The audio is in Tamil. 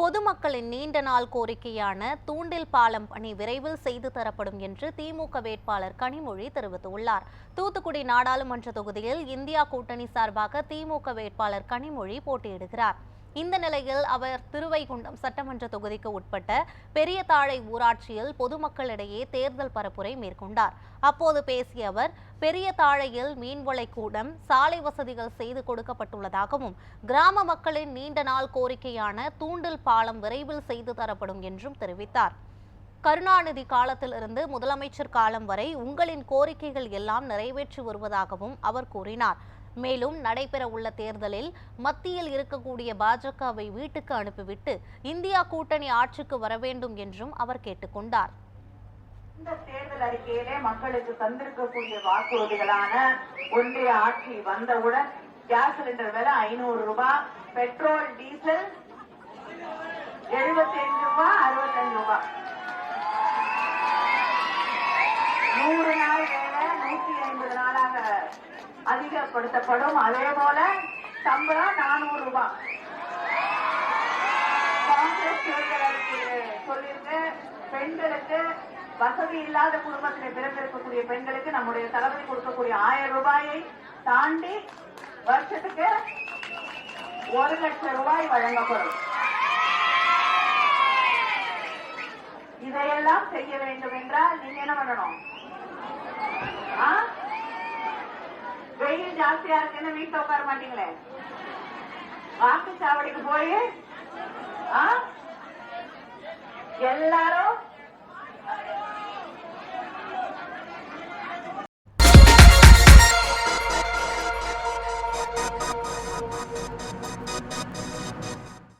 பொதுமக்களின் நீண்ட நாள் கோரிக்கையான தூண்டில் பாலம் பணி விரைவில் செய்து தரப்படும் என்று திமுக வேட்பாளர் கனிமொழி தெரிவித்துள்ளார். தூத்துக்குடி நாடாளுமன்ற தொகுதியில் இந்தியா கூட்டணி சார்பாக திமுக வேட்பாளர் கனிமொழி போட்டியிடுகிறார். இந்த நிலையில் அவர் திருவைகுண்டம் சட்டமன்ற தொகுதிக்கு உட்பட்ட பெரிய தாழை ஊராட்சியில் பொதுமக்களிடையே தேர்தல் பரப்புரை மேற்கொண்டார். அப்போது பேசிய அவர் பெரிய தாழையில் மீன்வளை கூடம் சாலை வசதிகள் செய்து கொடுக்கப்பட்டுள்ளதாகவும் கிராம மக்களின் நீண்ட நாள் கோரிக்கையான தூண்டில் பாலம் விரைவில் செய்து தரப்படும் என்றும் தெரிவித்தார். கருணாநிதி காலத்திலிருந்து முதலமைச்சர் காலம் வரை உங்களின் கோரிக்கைகள் எல்லாம் நிறைவேற்றி வருவதாகவும் அவர் கூறினார். மேலும் நடைபெற உள்ள தேர்தலில் மத்தியில் இருக்கக்கூடிய பாஜகவை வீட்டுக்கு அனுப்பிவிட்டு இந்தியா கூட்டணி ஆட்சிக்கு வர வேண்டும் என்றும் அவர் கேட்டுக்கொண்டார். இந்த தேர்தல் அறிக்கையிலே மக்களுக்கு தந்திருக்கக்கூடிய வாக்குறுதிகளான ஒன்றிய ஆட்சி வந்தவுடன் கேஸ் சிலிண்டர் விலை ஐநூறு ரூபாய் பெட்ரோல் டீசல் அதிகப்படுத்தப்படும். அதே போல சம்பளம் நானூறு ரூபாய் காங்கிரஸ் தேர்தலுக்கு சொல்லியிருக்கு பெண்களுக்கு வசதி இல்லாத குடும்பத்தில் பிறந்திருக்கக்கூடிய பெண்களுக்கு நம்முடைய தளபதி கொடுக்கக்கூடிய ஆயிரம் ரூபாயை தாண்டி வருஷத்துக்கு ஒரு லட்சம் ரூபாய் வழங்கப்படும். இதையெல்லாம் செய்ய வேண்டும் என்றால் நீங்க என்ன பண்ணணும்? ஆசையா இருக்குன்னு வீட்டுல உட்கார மாட்டீங்களே? வாக்குச்சாவடிக்கு போய் எல்லாரும்